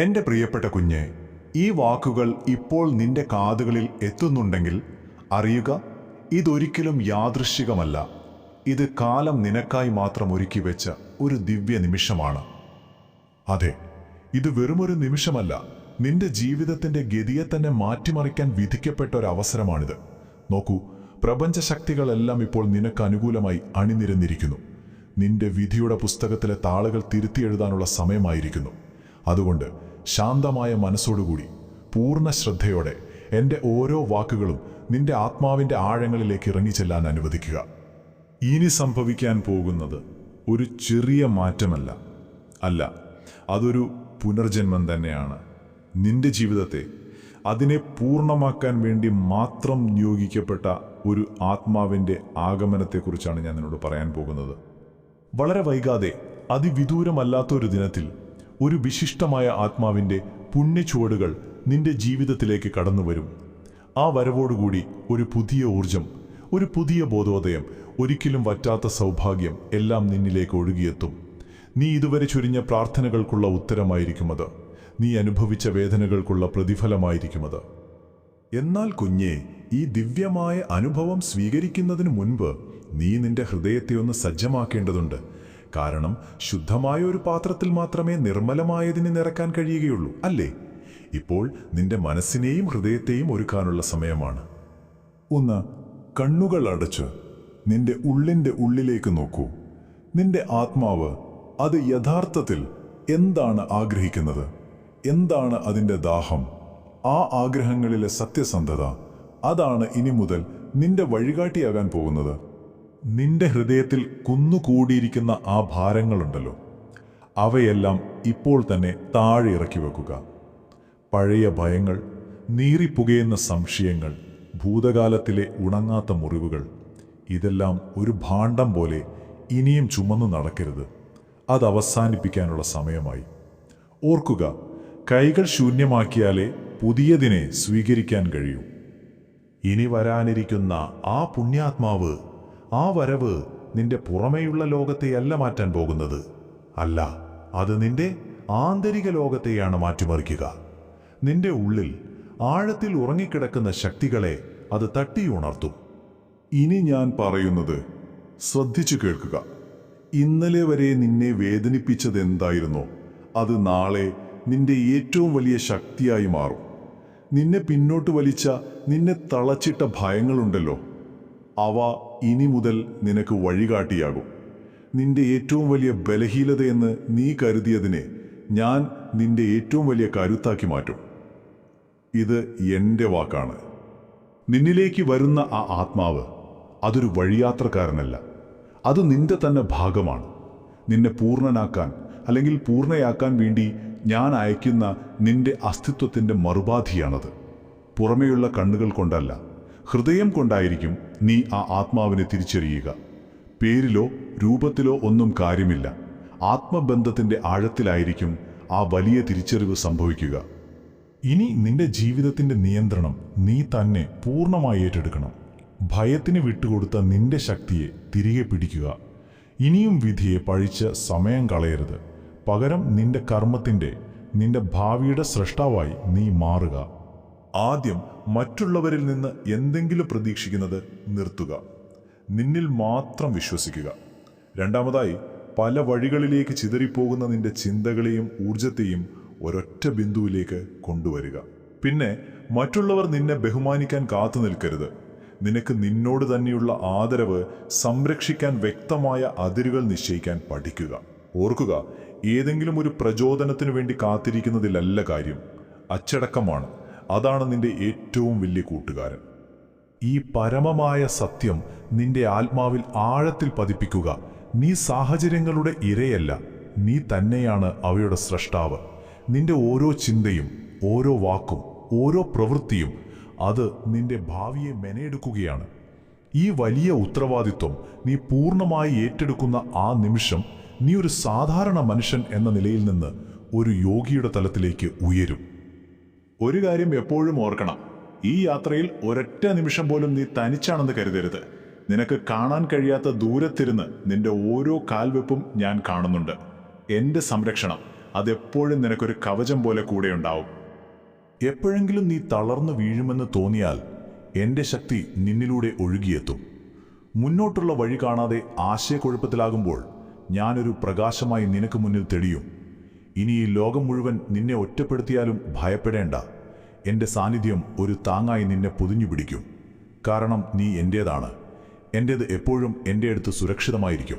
എന്റെ പ്രിയപ്പെട്ട കുഞ്ഞെ ഈ വാക്കുകൾ ഇപ്പോൾ നിന്റെ കാതുകളിൽ എത്തുന്നുണ്ടെങ്കിൽ അറിയുക ഇതൊരിക്കലും യാദൃശികമല്ല ഇത് കാലം നിനക്കായി മാത്രം ഒരുക്കി വെച്ച ഒരു ദിവ്യ നിമിഷമാണ്. അതെ ഇത് വെറുമൊരു നിമിഷമല്ല. നിന്റെ ജീവിതത്തിന്റെ ഗതിയെ തന്നെ മാറ്റിമറിക്കാൻ വിധിക്കപ്പെട്ട ഒരു അവസരമാണിത്. നോക്കൂ പ്രപഞ്ചശക്തികളെല്ലാം ഇപ്പോൾ നിനക്ക് അനുകൂലമായി അണിനിരന്നിരിക്കുന്നു. നിന്റെ വിധിയുടെ പുസ്തകത്തിലെ താളുകൾ തിരുത്തി എഴുതാനുള്ള സമയമായിരിക്കുന്നു. അതുകൊണ്ട് ശാന്തമായ മനസ്സോടുകൂടി പൂർണ ശ്രദ്ധയോടെ എന്റെ ഓരോ വാക്കുകളും നിന്റെ ആത്മാവിന്റെ ആഴങ്ങളിലേക്ക് ഇറങ്ങിച്ചെല്ലാൻ അനുവദിക്കുക. ഇനി സംഭവിക്കാൻ പോകുന്നത് ഒരു ചെറിയ മാറ്റമല്ല. അല്ല അതൊരു പുനർജന്മം തന്നെയാണ്. നിന്റെ ജീവിതത്തെ അതിനെ പൂർണമാക്കാൻ വേണ്ടി മാത്രം നിയോഗിക്കപ്പെട്ട ഒരു ആത്മാവിന്റെ ആഗമനത്തെക്കുറിച്ചാണ് ഞാൻ നിന്നോട് പറയാൻ പോകുന്നത്. വളരെ വൈകാതെ അതിവിദൂരമല്ലാത്ത ഒരു ദിനത്തിൽ ഒരു വിശിഷ്ടമായ ആത്മാവിന്റെ പുണ്യച്ചുവടുകൾ നിന്റെ ജീവിതത്തിലേക്ക് കടന്നു വരും ആ വരവോടുകൂടി ഒരു പുതിയ ഊർജം ഒരു പുതിയ ബോധോദയം ഒരിക്കലും വറ്റാത്ത സൗഭാഗ്യം എല്ലാം നിന്നിലേക്ക് ഒഴുകിയെത്തും. നീ ഇതുവരെ ചുരിഞ്ഞ പ്രാർത്ഥനകൾക്കുള്ള ഉത്തരമായിരിക്കും അത്. നീ അനുഭവിച്ച വേദനകൾക്കുള്ള പ്രതിഫലമായിരിക്കും അത്. എന്നാൽ കുഞ്ഞെ ഈ ദിവ്യമായ അനുഭവം സ്വീകരിക്കുന്നതിന് മുൻപ് നീ നിന്റെ ഹൃദയത്തെ ഒന്ന് സജ്ജമാക്കേണ്ടതുണ്ട്. കാരണം ശുദ്ധമായ ഒരു പാത്രത്തിൽ മാത്രമേ നിർമ്മലമായതിന് നിറക്കാൻ കഴിയുകയുള്ളൂ അല്ലേ? ഇപ്പോൾ നിന്റെ മനസ്സിനെയും ഹൃദയത്തെയും ഒരുക്കാനുള്ള സമയമാണ്. ഒന്ന് കണ്ണുകൾ അടച്ച് നിന്റെ ഉള്ളിന്റെ ഉള്ളിലേക്ക് നോക്കൂ. നിന്റെ ആത്മാവ് അത് യഥാർത്ഥത്തിൽ എന്താണ് ആഗ്രഹിക്കുന്നത്? എന്താണ് അതിന്റെ ദാഹം? ആ ആഗ്രഹങ്ങളിലെ സത്യസന്ധത അതാണ് ഇനി മുതൽ നിന്റെ വഴികാട്ടിയാകാൻ പോകുന്നത്. നിന്റെ ഹൃദയത്തിൽ കുന്നുകൂടിയിരിക്കുന്ന ആ ഭാരങ്ങളുണ്ടല്ലോ. അവയെല്ലാം ഇപ്പോൾ തന്നെ താഴെ ഇറക്കി വെക്കുക. പഴയ ഭയങ്ങൾ നീറിപ്പുകയുന്ന സംശയങ്ങൾ ഭൂതകാലത്തിലെ ഉണങ്ങാത്ത മുറിവുകൾ ഇതെല്ലാം ഒരു ഭാണ്ഡം പോലെ ഇനിയും ചുമന്നു നടക്കരുത്. അത് അവസാനിപ്പിക്കാനുള്ള സമയമായി. ഓർക്കുക കൈകൾ ശൂന്യമാക്കിയാലേ പുതിയതിനെ സ്വീകരിക്കാൻ കഴിയൂ. ഇനി വരാനിരിക്കുന്ന ആ പുണ്യാത്മാവ് ആ വരവ് നിന്റെ പുറമേയുള്ള ലോകത്തെയല്ല മാറ്റാൻ പോകുന്നത്. അല്ല അത് നിന്റെ ആന്തരിക ലോകത്തെയാണ് മാറ്റിമറിക്കുക. നിന്റെ ഉള്ളിൽ ആഴത്തിൽ ഉറങ്ങിക്കിടക്കുന്ന ശക്തികളെ അത് തട്ടിയുണർത്തും ഇനി ഞാൻ പറയുന്നത് ശ്രദ്ധിച്ചു കേൾക്കുക. ഇന്നലെ വരെ നിന്നെ വേദനിപ്പിച്ചത് എന്തായിരുന്നോ? അത് നാളെ നിന്റെ ഏറ്റവും വലിയ ശക്തിയായി മാറും. നിന്നെ പിന്നോട്ട് വലിച്ച നിന്നെ തളച്ചിട്ട ഭയങ്ങളുണ്ടല്ലോ. അവ ഇനി മുതൽ നിനക്ക് വഴികാട്ടിയാകും. നിന്റെ ഏറ്റവും വലിയ ബലഹീനതയെന്ന് നീ കരുതിയതിനെ ഞാൻ നിന്റെ ഏറ്റവും വലിയ കരുത്താക്കി മാറ്റും. ഇത് എന്റെ വാക്കാണ്. നിന്നിലേക്ക് വരുന്ന ആ ആത്മാവ് അതൊരു വഴിയാത്രക്കാരനല്ല. അത് നിന്റെ തന്നെ ഭാഗമാണ്. നിന്നെ പൂർണനാക്കാൻ അല്ലെങ്കിൽ പൂർണയാക്കാൻ വേണ്ടി ഞാൻ അയക്കുന്ന നിന്റെ അസ്തിത്വത്തിന്റെ മറുപാധിയാണത്. പുറമേയുള്ള കണ്ണുകൾ കൊണ്ടല്ല. ഹൃദയം കൊണ്ടായിരിക്കും നീ ആ ആത്മാവിനെ തിരിച്ചറിയുക. പേരിലോ രൂപത്തിലോ ഒന്നും കാര്യമില്ല. ആത്മബന്ധത്തിന്റെ ആഴത്തിലായിരിക്കും ആ വലിയ തിരിച്ചറിവ് സംഭവിക്കുക. ഇനി നിന്റെ ജീവിതത്തിന്റെ നിയന്ത്രണം നീ തന്നെ പൂർണമായി ഏറ്റെടുക്കണം. ഭയത്തിന് വിട്ടുകൊടുത്ത നിന്റെ ശക്തിയെ തിരികെ പിടിക്കുക. ഇനിയും വിധിയെ പഴിച്ച് സമയം കളയരുത്. പകരം നിന്റെ കർമ്മത്തിന്റെ നിന്റെ ഭാവിയുടെ സൃഷ്ടാവായി നീ മാറുക. ആദ്യം മറ്റുള്ളവരിൽ നിന്ന് എന്തെങ്കിലും പ്രതീക്ഷിക്കുന്നത് നിർത്തുക. നിന്നിൽ മാത്രം വിശ്വസിക്കുക. രണ്ടാമതായി പല വഴികളിലേക്ക് ചിതറിപ്പോകുന്ന നിന്റെ ചിന്തകളെയും ഊർജത്തെയും ഒരൊറ്റ ബിന്ദുവിലേക്ക് കൊണ്ടുവരിക. പിന്നെ മറ്റുള്ളവർ നിന്നെ ബഹുമാനിക്കാൻ കാത്തു നിൽക്കരുത്. നിനക്ക് നിന്നോട് തന്നെയുള്ള ആദരവ് സംരക്ഷിക്കാൻ വ്യക്തമായ അതിരുകൾ നിശ്ചയിക്കാൻ പഠിക്കുക. ഓർക്കുക ഏതെങ്കിലും ഒരു പ്രചോദനത്തിനു വേണ്ടി കാത്തിരിക്കുന്നതിലല്ല കാര്യം. അച്ചടക്കമാണ്. അതാണ് നിന്റെ ഏറ്റവും വലിയ കൂട്ടുകാരൻ. ഈ പരമമായ സത്യം നിന്റെ ആത്മാവിൽ ആഴത്തിൽ പതിപ്പിക്കുക നീ സാഹചര്യങ്ങളുടെ ഇരയല്ല നീ തന്നെയാണ് അവയുടെ സ്രഷ്ടാവ്. നിന്റെ ഓരോ ചിന്തയും ഓരോ വാക്കും ഓരോ പ്രവൃത്തിയും അത് നിന്റെ ഭാവിയെ മെനയെടുക്കുകയാണ്. ഈ വലിയ ഉത്തരവാദിത്വം നീ പൂർണമായി ഏറ്റെടുക്കുന്ന ആ നിമിഷം നീ ഒരു സാധാരണ മനുഷ്യൻ എന്ന നിലയിൽ നിന്ന് ഒരു യോഗിയുടെ തലത്തിലേക്ക് ഉയരും. ഒരു കാര്യം എപ്പോഴും ഓർക്കണം. ഈ യാത്രയിൽ ഒരൊറ്റ നിമിഷം പോലും നീ തനിച്ചാണെന്ന് കരുതരുത്. നിനക്ക് കാണാൻ കഴിയാത്ത ദൂരത്തിരുന്ന് നിന്റെ ഓരോ കാൽവെപ്പും ഞാൻ കാണുന്നുണ്ട്. എന്റെ സംരക്ഷണം അതെപ്പോഴും നിനക്കൊരു കവചം പോലെ കൂടെ ഉണ്ടാവും. എപ്പോഴെങ്കിലും നീ തളർന്നു വീഴുമെന്ന് തോന്നിയാൽ എന്റെ ശക്തി നിന്നിലൂടെ ഒഴുകിയെത്തും. മുന്നോട്ടുള്ള വഴി കാണാതെ ആശയക്കുഴപ്പത്തിലാകുമ്പോൾ ഞാനൊരു പ്രകാശമായി നിനക്ക് മുന്നിൽ തെളിയും. ഇനി ഈ ലോകം മുഴുവൻ നിന്നെ ഒറ്റപ്പെടുത്തിയാലും ഭയപ്പെടേണ്ട. എന്റെ സാന്നിധ്യം ഒരു താങ്ങായി നിന്നെ പൊതിഞ്ഞു പിടിക്കും. കാരണം നീ എന്റേതാണ് എന്റേത് എപ്പോഴും എന്റെ അടുത്ത് സുരക്ഷിതമായിരിക്കും.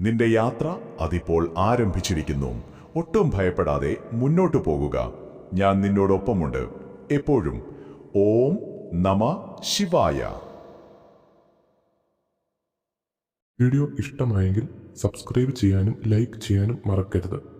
നിന്റെ യാത്ര അതിപ്പോൾ ആരംഭിച്ചിരിക്കുന്നു. ഒട്ടും ഭയപ്പെടാതെ മുന്നോട്ടു പോകുക. ഞാൻ നിന്നോടൊപ്പമുണ്ട്. എപ്പോഴും. ഓം നമ ശിവായ. വീഡിയോ ഇഷ്ടമായെങ്കിൽ സബ്സ്ക്രൈബ് ചെയ്യാനും ലൈക്ക് ചെയ്യാനും മറക്കരുത്.